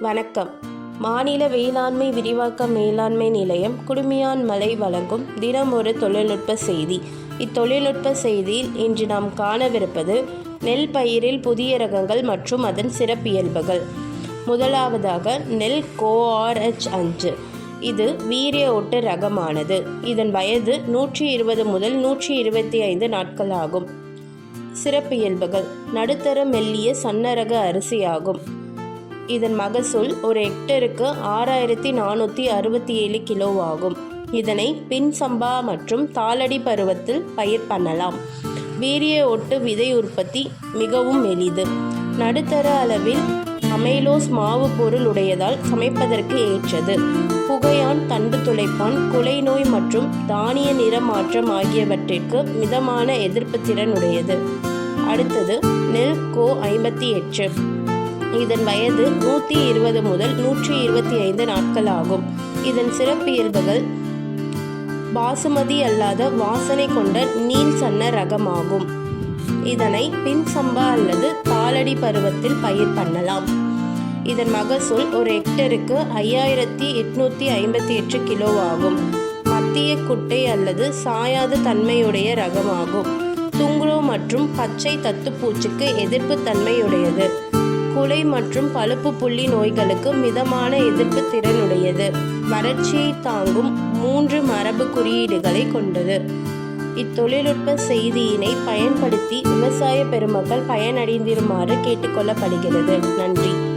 வணக்கம். மாநில வேளாண்மை விரிவாக்க மேலாண்மை நிலையம் குடுமியான் மலை வழங்கும் தினம் ஒரு தொழில்நுட்ப செய்தி. இத்தொழில்நுட்ப செய்தியில் இன்று நாம் காணவிருப்பது நெல் பயிரில் புதிய ரகங்கள் மற்றும் அதன் சிறப்பியல்புகள். முதலாவதாக நெல் கோஆர்ஹெச் அஞ்சு. இது வீரிய ஒட்டு ரகமானது. இதன் வயது நூற்றி இருபது முதல் நூற்றி இருபத்தி ஐந்து நாட்கள் ஆகும். சிறப்பியல்புகள். நடுத்தர மெல்லிய சன்னரக அரிசியாகும் இதன் மகசூல் ஒரு ஹெக்டருக்கு ஆறாயிரத்தி நானூற்றி அறுபத்தி ஏழு கிலோ ஆகும். இதனை பின் சம்பா மற்றும் தாளடி பருவத்தில் பயிர் பண்ணலாம். வீரிய ஒட்டு விதை உற்பத்தி மிகவும் எளிது. நடுத்தர அளவில் அமைலோஸ் மாவு பொருள் உடையதால் சமைப்பதற்கு ஏற்றது. புகையான் தண்டு துளைப்பான் குலை நோய் மற்றும் தானிய நிறமாற்றம் ஆகியவற்றிற்கு மிதமான எதிர்ப்பு திறன் உடையது. அடுத்தது நெல் கோ ஐம்பத்தி எட்டு. இதன் வயது நூற்றி இருபது முதல் நூற்றி இருபத்தி ஐந்து நாட்கள் ஆகும் இதன் சிறப்பியல்புகள் பாசுமதி அல்லாத வாசனை கொண்ட நீல் சன்ன ரகமாகும். இதனை பின் சம்பா அல்லது தாளடி பருவத்தில் பயிர் பண்ணலாம். இதன் மகசூல் ஒரு ஹெக்டருக்கு ஐயாயிரத்தி எட்நூற்றி ஐம்பத்தி எட்டு கிலோ ஆகும். மத்திய குட்டை அல்லது சாயாத தன்மையுடைய ரகமாகும். துங்குரோ மற்றும் பச்சை தத்துப்பூச்சிக்கு எதிர்ப்பு தன்மையுடையது. மூளை மற்றும் பழுப்பு புள்ளி நோய்களுக்கு மிதமான எதிர்ப்பு திறனுடையது. வறட்சியை தாங்கும் மூன்று மரபு குறியீடுகளை கொண்டது. இத்தொழில்நுட்ப செய்தியினை பயன்படுத்தி விவசாய பெருமக்கள் பயனடைந்திருமாறு கேட்டுக்கொள்ளப்படுகிறது நன்றி.